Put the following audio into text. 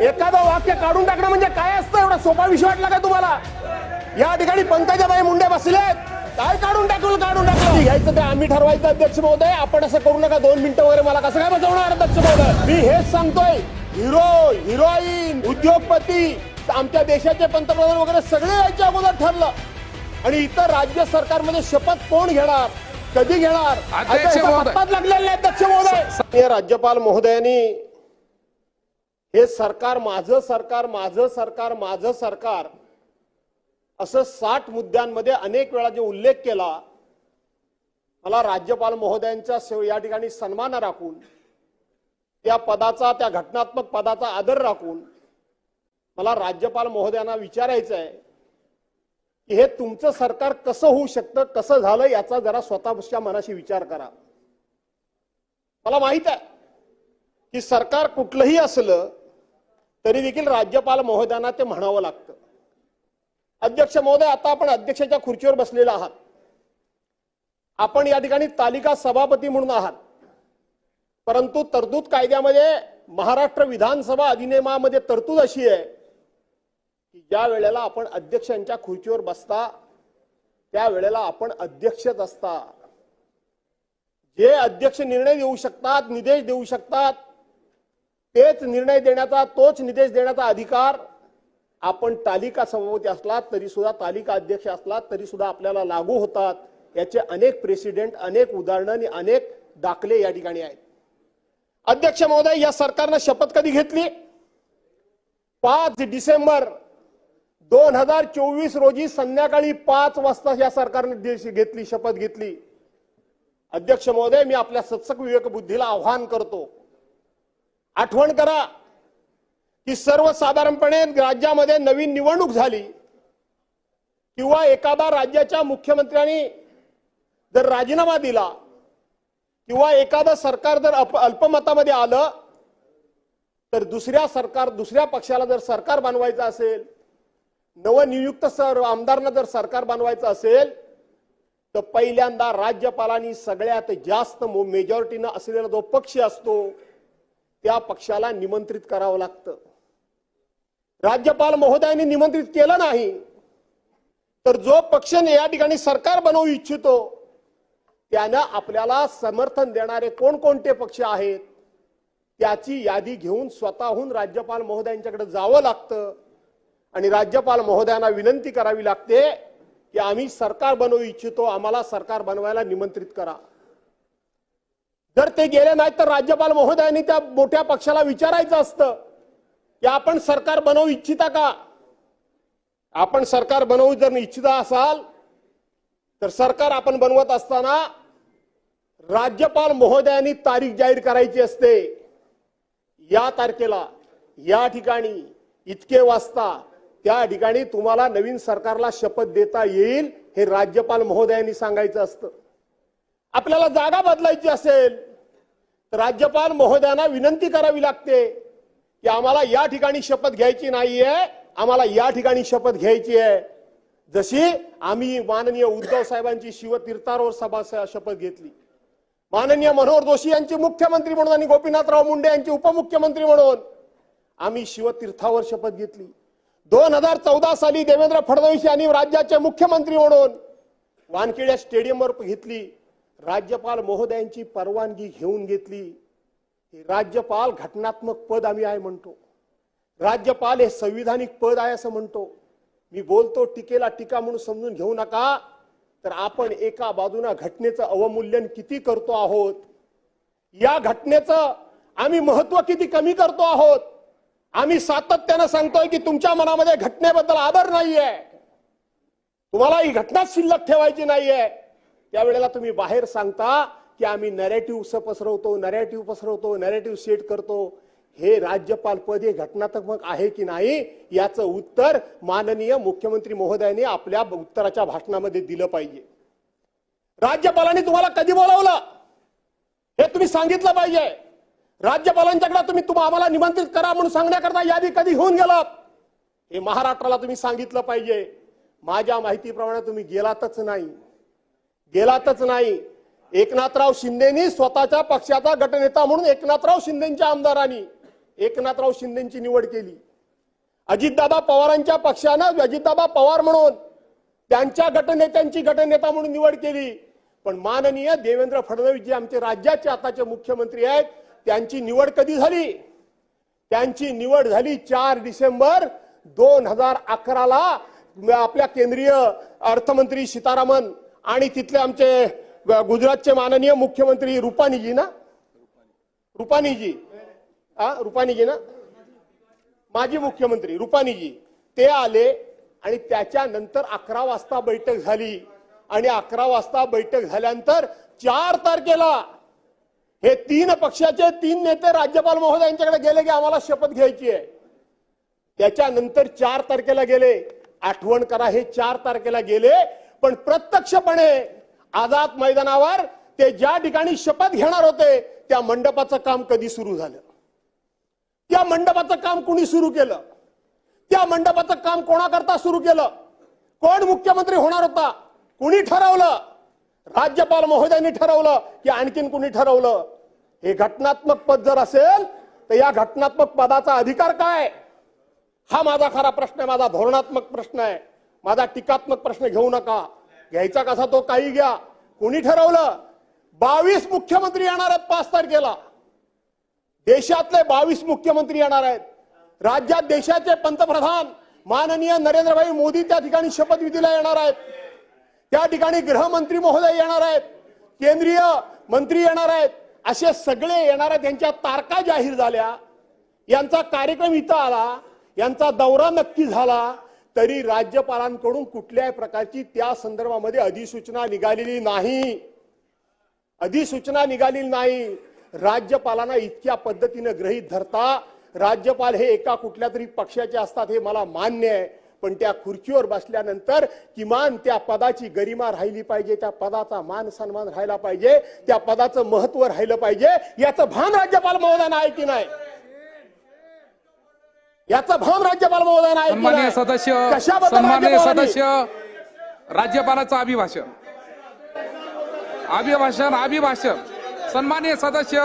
एखादं वाक्य काढून टाकणं म्हणजे काय असतं? एवढा सोपा विषय वाटला का तुम्हाला? या ठिकाणी पंकजाबाई मुंडे बसलेत. काय काढून टाकलं काढून टाकलं घ्यायचं ते आम्ही ठरवायचं अध्यक्ष महोदय. आपण असं करू नका दोन मिनिटं वगैरे मला कसं काय बसवणार अध्यक्ष महोदय? मी हेच सांगतोय. हिरो हिरोईन उद्योगपती आमच्या देशाचे पंतप्रधान वगैरे सगळे याच्या अगोदर ठरलं. आणि इतर राज्य सरकारमध्ये शपथ कोण घेणार? कधी घेणार? लागलेला अध्यक्ष महोदय. राज्यपाल महोदयांनी हे सरकार माझं सरकार माझं सरकार माझं सरकार असं साठ मुद्द्यांमध्ये अनेक वेळा जे उल्लेख केला मला राज्यपाल महोदयांच्या सेव- या ठिकाणी सन्मान राखून त्या पदाचा त्या घटनात्मक पदाचा आदर राखून मला राज्यपाल महोदयांना विचारायचं आहे की हे तुमचं सरकार कसं होऊ शकतं कसं झालं याचा जरा स्वतःच्या मनाशी विचार करा. मला माहीत आहे की सरकार कुठलंही असलं तरी देखील राज्यपाल महोदयांना ते म्हणावं लागतं. अध्यक्ष महोदय आता आपण अध्यक्षाच्या खुर्चीवर बसलेला आहात. आपण या ठिकाणी तालिका सभापती म्हणून आहात. परंतु तरतूद कायद्यामध्ये महाराष्ट्र विधानसभा अधिनियमामध्ये तरतूद अशी आहे की ज्या वेळेला आपण अध्यक्षांच्या खुर्चीवर बसता त्यावेळेला आपण अध्यक्षच असता. जे अध्यक्ष निर्णय देऊ शकतात निर्देश देऊ शकतात तेच निर्णय देण्याचा तोच निर्देश देण्याचा अधिकार आपण तालिका सभापती असलात तरी सुद्धा तालिका अध्यक्ष असलात तरी सुद्धा आपल्याला लागू होतात. याचे अनेक प्रेसिडेंट अनेक उदाहरणं आणि अनेक दाखले या ठिकाणी आहेत. अध्यक्ष महोदय या सरकारनं शपथ कधी घेतली? पाच डिसेंबर दोन हजार चोवीस रोजी संध्याकाळी पाच वाजता या सरकारने देश- घेतली शपथ घेतली. अध्यक्ष महोदय मी आपल्या सत्सक विवेक बुद्धीला आव्हान करतो. आठवण करा की सर्वसाधारणपणे राज्यामध्ये नवीन निवडणूक झाली किंवा एखादा राज्याच्या मुख्यमंत्र्यांनी जर राजीनामा दिला किंवा एखादं सरकार जर अप- अल्पमतामध्ये आलं तर दुसऱ्या सरकार दुसऱ्या पक्षाला जर सरकार बनवायचं असेल नवनियुक्त सर आमदारांना जर सरकार बनवायचं असेल तर पहिल्यांदा राज्यपालांनी सगळ्यात जास्त मेजॉरिटीनं असलेला जो पक्ष असतो त्या पक्षाला निमंत्रित करावं लागतं. राज्यपाल महोदयांनी निमंत्रित केलं नाही तर जो पक्ष या ठिकाणी सरकार बनवू इच्छितो त्यानं आपल्याला समर्थन देणारे कोणकोणते पक्ष आहेत त्याची यादी घेऊन स्वतःहून राज्यपाल महोदयांच्याकडे जावं लागतं. आणि राज्यपाल महोदयांना विनंती करावी लागते की आम्ही सरकार बनवू इच्छितो आम्हाला सरकार बनवायला निमंत्रित करा. जर ते गेले नाहीत तर राज्यपाल महोदयांनी त्या मोठ्या पक्षाला विचारायचं असतं की आपण सरकार बनवू इच्छिता का? आपण सरकार बनवू जर इच्छिता असाल तर सरकार आपण बनवत असताना राज्यपाल महोदयांनी तारीख जाहीर करायची असते. या तारखेला या ठिकाणी इतके वाजता त्या ठिकाणी तुम्हाला नवीन सरकारला शपथ देता येईल हे राज्यपाल महोदयांनी सांगायचं असतं. आपल्याला जागा बदलायची असेल तर राज्यपाल महोदयांना विनंती करावी लागते की आम्हाला या ठिकाणी शपथ घ्यायची नाहीये आम्हाला या ठिकाणी शपथ घ्यायची आहे. जशी आम्ही माननीय उद्धव साहेबांची शिवतीर्थावर सभा शपथ घेतली. माननीय मनोहर जोशी यांचे मुख्यमंत्री म्हणून आणि गोपीनाथराव मुंडे यांचे उपमुख्यमंत्री म्हणून आम्ही शिवतीर्थावर शपथ घेतली. दोन हजार चौदा साली देवेंद्र फडणवीस यांनी राज्याचे मुख्यमंत्री म्हणून वानखेड्या स्टेडियमवर घेतली. राज्यपाल महोदयांची परवानगी घेऊन घेतली. हे राज्यपाल घटनात्मक पद आम्ही आहे म्हणतो. राज्यपाल हे संविधानिक पद आहे असं म्हणतो. मी बोलतो टीकेला टीका म्हणून समजून घेऊ नका. तर आपण एका बाजूनं घटनेचं अवमूल्यन किती करतो आहोत? या घटनेचं आम्ही महत्त्व किती कमी करतो आहोत? आम्ही सातत्यानं सांगतोय की तुमच्या मनामध्ये घटनेबद्दल आदर नाहीये. तुम्हाला ही घटना शिल्लक ठेवायची नाहीये. त्यावेळेला तुम्ही बाहेर सांगता की आम्ही नॅरेटिव्ह पसरवतो नॅरेटिव्ह पसरवतो नॅरेटिव्ह सेट करतो. हे राज्यपाल पद हे घटनात्मक आहे की नाही याचं उत्तर माननीय मुख्यमंत्री महोदयाने आपल्या उत्तराच्या भाषणामध्ये दिलं पाहिजे. राज्यपालांनी तुम्हाला कधी बोलावलं? हे तुम्ही सांगितलं पाहिजे. राज्यपालांच्याकडे तुम्ही तुम्हा आम्हाला निमंत्रित करा म्हणून सांगण्याकरता यादी कधी होऊन गेलात हे महाराष्ट्राला तुम्ही सांगितलं पाहिजे. माझ्या माहितीप्रमाणे तुम्ही गेलातच नाही. गेलातच नाही. एकनाथराव शिंदेनी स्वतःच्या पक्षाचा गटनेता म्हणून एकनाथराव शिंदेच्या आमदारांनी एकनाथराव शिंदेची निवड केली. अजितदादा पवारांच्या पक्षानं अजितदादा पवार म्हणून त्यांच्या गटनेत्यांची गटनेता म्हणून निवड केली. पण माननीय देवेंद्र फडणवीस जे आमचे राज्याचे आताचे मुख्यमंत्री आहेत त्यांची निवड कधी झाली? त्यांची निवड झाली चार डिसेंबर दोन हजार अकराला. आपल्या केंद्रीय अर्थमंत्री सीतारामन आणि तिथले आमचे गुजरातचे माननीय मुख्यमंत्री रुपानीजी ना? रुपानीजी हा रुपानीजी ना? माजी मुख्यमंत्री रुपानीजी ते आले आणि त्याच्यानंतर अकरा वाजता बैठक झाली. आणि अकरा वाजता बैठक झाल्यानंतर चार तारखेला हे तीन पक्षाचे तीन नेते राज्यपाल महोदयांच्याकडे गेले की आम्हाला शपथ घ्यायची आहे. त्याच्यानंतर चार तारखेला गेले. आठवण करा हे चार तारखेला गेले. पण प्रत्यक्षपणे आझाद मैदानावर ते ज्या ठिकाणी शपथ घेणार होते त्या मंडपाचं काम कधी सुरू झालं? त्या मंडपाचं काम कुणी सुरू केलं? त्या मंडपाचं काम कोणाकरता सुरू केलं? कोण मुख्यमंत्री होणार होता? कुणी ठरवलं? राज्यपाल महोदयांनी ठरवलं की आणखीन कुणी ठरवलं? हे घटनात्मक पद जर असेल तर या घटनात्मक पदाचा अधिकार काय? हा माझा खरा प्रश्न आहे माझा धोरणात्मक प्रश्न आहे. माझा टीकात्मक प्रश्न घेऊ नका. घ्यायचा कसा तो काही घ्या. कुणी ठरवलं? बावीस मुख्यमंत्री येणार आहेत पाच तारखेला. देशातले बावीस मुख्यमंत्री येणार आहेत. राज्यात देशाचे पंतप्रधान माननीय नरेंद्रभाई मोदी त्या ठिकाणी शपथविधीला येणार आहेत. त्या ठिकाणी गृहमंत्री महोदय येणार आहेत. केंद्रीय मंत्री येणार आहेत. असे सगळे येणार आहेत यांच्या तारखा जाहीर झाल्या. यांचा कार्यक्रम इथं आला. यांचा दौरा नक्की झाला. तरी राज्यपालांकडून कुठल्याही प्रकारची त्या संदर्भामध्ये अधिसूचना निघालेली नाही. अधिसूचना निघालेली नाही. राज्यपालांना इतक्या पद्धतीनं ग्रहीत धरता राज्यपाल हे एका कुठल्या तरी पक्षाचे असतात हे मला मान्य आहे. पण त्या खुर्चीवर बसल्यानंतर किमान त्या पदाची गरिमा राहिली पाहिजे त्या पदाचा मान सन्मान राहिला पाहिजे त्या पदाचं महत्त्व राहिलं पाहिजे याचं भान राज्यपाल महोदयांना आहे की नाही? याचं भान राज्यपाल नाही? सदस्य राज्यपालांनी- सदस्य राज्यपालाचं अभिभाषण. अभिभाषण अभिभाषण. सन्माननीय सदस्य